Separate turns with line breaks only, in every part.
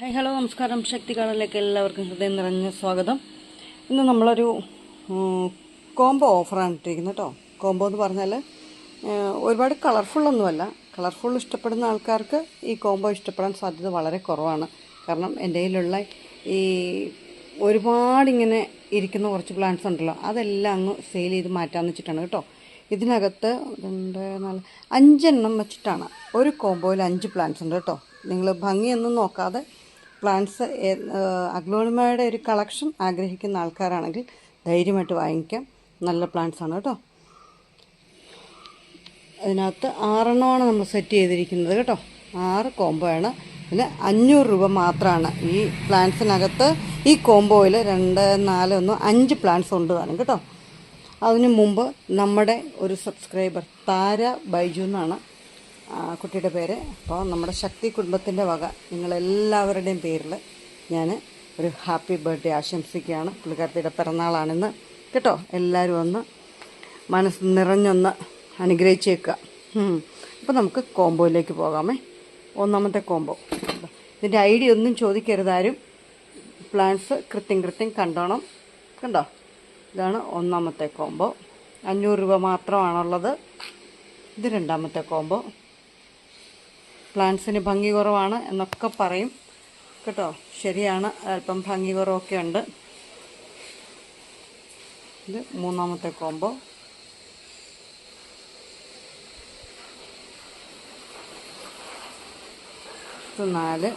Hi hello നമസ്കാരം. ശക്തി കാണലിലേക്ക് എല്ലാവർക്കും ഹൃദയം നിറഞ്ഞ സ്വാഗതം. ഇന്ന് നമ്മളൊരു കോംബോ ഓഫറാണ് ഇട്ടിരിക്കുന്നത് കേട്ടോ കോംബോ എന്ന് പറഞ്ഞാൽ ഒരുപാട് കളർഫുള്ളൊന്നുമല്ല കളർഫുൾ ഇഷ്ടപ്പെടുന്ന ആൾക്കാർക്ക് ഈ കോംബോ ഇഷ്ടപ്പെടാൻ സാധ്യത വളരെ കുറവാണ്. കാരണം എന്റെ കയ്യിലുള്ള ഈ ഒരുപാടിങ്ങനെ ഇരിക്കുന്ന കുറച്ച് പ്ലാന്റ്സ് ഉണ്ടല്ലോ അതെല്ലാം അങ്ങ് സെയിൽ ചെയ്ത് മാറ്റാമെന്ന് വെച്ചിട്ടാണ് കേട്ടോ. ഇതിനകത്ത് രണ്ട് നാല് അഞ്ചെണ്ണം വെച്ചിട്ടാണ്. ഒരു കോംബോയിൽ അഞ്ച് പ്ലാന്റ്സ് ഉണ്ട് കേട്ടോ നിങ്ങൾ ഭംഗിയൊന്നും നോക്കാതെ പ്ലാന്റ്സ് അഗ്ലോണിമയുടെ ഒരു കളക്ഷൻ ആഗ്രഹിക്കുന്ന ആൾക്കാരാണെങ്കിൽ ധൈര്യമായിട്ട് വാങ്ങിക്കാം. നല്ല പ്ലാന്റ്സ് ആണ് കേട്ടോ. അതിനകത്ത് ആറെണ്ണമാണ് നമ്മൾ സെറ്റ് ചെയ്തിരിക്കുന്നത് കേട്ടോ. ആറ് കോംബോ ആണ്. പിന്നെ അഞ്ഞൂറ് രൂപ മാത്രമാണ് ഈ പ്ലാന്റ്സിനകത്ത്. ഈ കോംബോയിൽ രണ്ട് നാല് ഒന്ന് അഞ്ച് പ്ലാന്റ്സ് ഉണ്ട് താനും കേട്ടോ. അതിനു മുമ്പ് നമ്മുടെ ഒരു സബ്സ്ക്രൈബർ താര ബൈജു എന്നാണ് കുട്ടിയുടെ പേര്. അപ്പോൾ നമ്മുടെ ശക്തി കുടുംബത്തിന്റെ വക. നിങ്ങളെല്ലാവരുടെയും പേരിൽ ഞാൻ ഒരു ഹാപ്പി ബർത്ത്ഡേ ആശംസിക്കുകയാണ്. പുള്ളിക്കാരത്തിയുടെ പിറന്നാളാണെന്ന്. കേട്ടോ? എല്ലാവരും ഒന്ന് മനസ്സ് നിറഞ്ഞൊന്ന് അനുഗ്രഹിച്ചേക്കുക. അപ്പോൾ നമുക്ക് കോംബോയിലേക്ക് പോകാമേ. ഒന്നാമത്തെ കോംബോ. ഇതിന്റെ ഐഡിയ ഒന്നും ചോദിക്കരുതാരും പ്ലാൻസ് കൃത്യം കൃത്യം കണ്ടോണം. കണ്ടോ? ഇതാണ് ഒന്നാമത്തെ കോംബോ. അഞ്ഞൂറ് രൂപ മാത്രമാണുള്ളത്. ഇത് രണ്ടാമത്തെ കോംബോ. പ്ലാന്റ്സിന് ഭംഗി കുറവാണ് എന്നൊക്കെ പറയും. കേട്ടോ? ശരിയാണ്. അല്പം ഭംഗി കുറവൊക്കെ ഉണ്ട്. ഇത് മൂന്നാമത്തെ കോംബോ. ഇത് നാല്.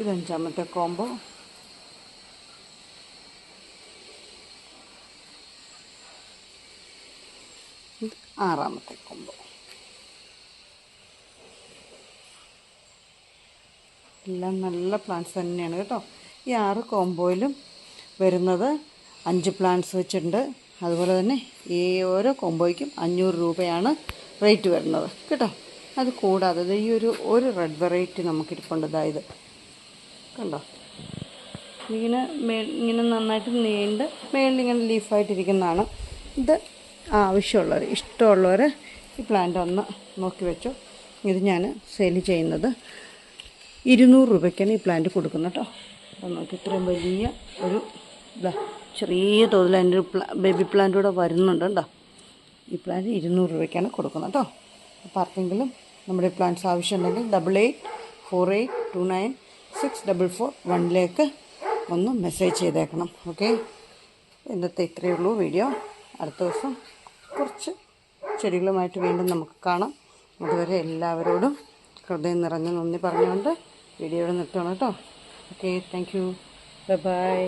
ഇതഞ്ചാമത്തെ കോംബോ. ആറാമത്തെ കൊമ്പ്. എല്ലാം നല്ല പ്ലാന്റ്സ് തന്നെയാണ് കേട്ടോ. ഈ ആറ് കോംബോയിലും വരുന്നത് അഞ്ച് പ്ലാന്റ്സ് വെച്ചിട്ടുണ്ട്. അതുപോലെ തന്നെ ഈ ഓരോ കോംബോയ്ക്കും അഞ്ഞൂറ് രൂപയാണ് റേറ്റ് വരുന്നത് കേട്ടോ. അത് കൂടാതെ ഈ ഒരു ഒരു റെഡ് വെറൈറ്റി നമുക്കിരിപ്പുണ്ട്. ഇതായത് കണ്ടോ? ഇങ്ങനെ ഇങ്ങനെ നന്നായിട്ട് നീണ്ട് മേളിൽ ഇങ്ങനെ ലീഫായിട്ടിരിക്കുന്നതാണ് ഇത് ആവശ്യമുള്ളവർ ഇഷ്ടമുള്ളവർ ഈ പ്ലാന്റ് ഒന്ന് നോക്കി വെച്ചോ. ഇത് ഞാൻ സെയിൽ ചെയ്യുന്നത് ഇരുന്നൂറ് രൂപയ്ക്കാണ് ഈ പ്ലാന്റ് കൊടുക്കുന്നത് കേട്ടോ. അപ്പം ഇത്രയും വലിയ ഒരു ചെറിയ തോതിൽ അതിന്റെ ഒരു ബേബി പ്ലാന്റ് കൂടെ വരുന്നുണ്ട് കേട്ടോ. ഈ പ്ലാന്റ് ഇരുന്നൂറ് രൂപയ്ക്കാണ് കൊടുക്കുന്നത് കേട്ടോ. അപ്പോൾ ആർക്കെങ്കിലും നമ്മുടെ പ്ലാന്റ്സ് ആവശ്യമുണ്ടെങ്കിൽ double eight four eight two nine six double four വണ്ണിലേക്ക് ഒന്ന് മെസ്സേജ് ചെയ്തേക്കണം. ഓക്കെ ഇന്നത്തെ ഇത്രയേ ഉള്ളൂ വീഡിയോ അടുത്ത ദിവസം കുറച്ച് ചെടികളുമായിട്ട് വീണ്ടും നമുക്ക് കാണാം. അതുവരെ എല്ലാവരോടും ഹൃദയം നിറഞ്ഞ നന്ദി പറഞ്ഞുകൊണ്ട് വീഡിയോയുടെ നിർത്തണം കേട്ടോ. Okay thank you by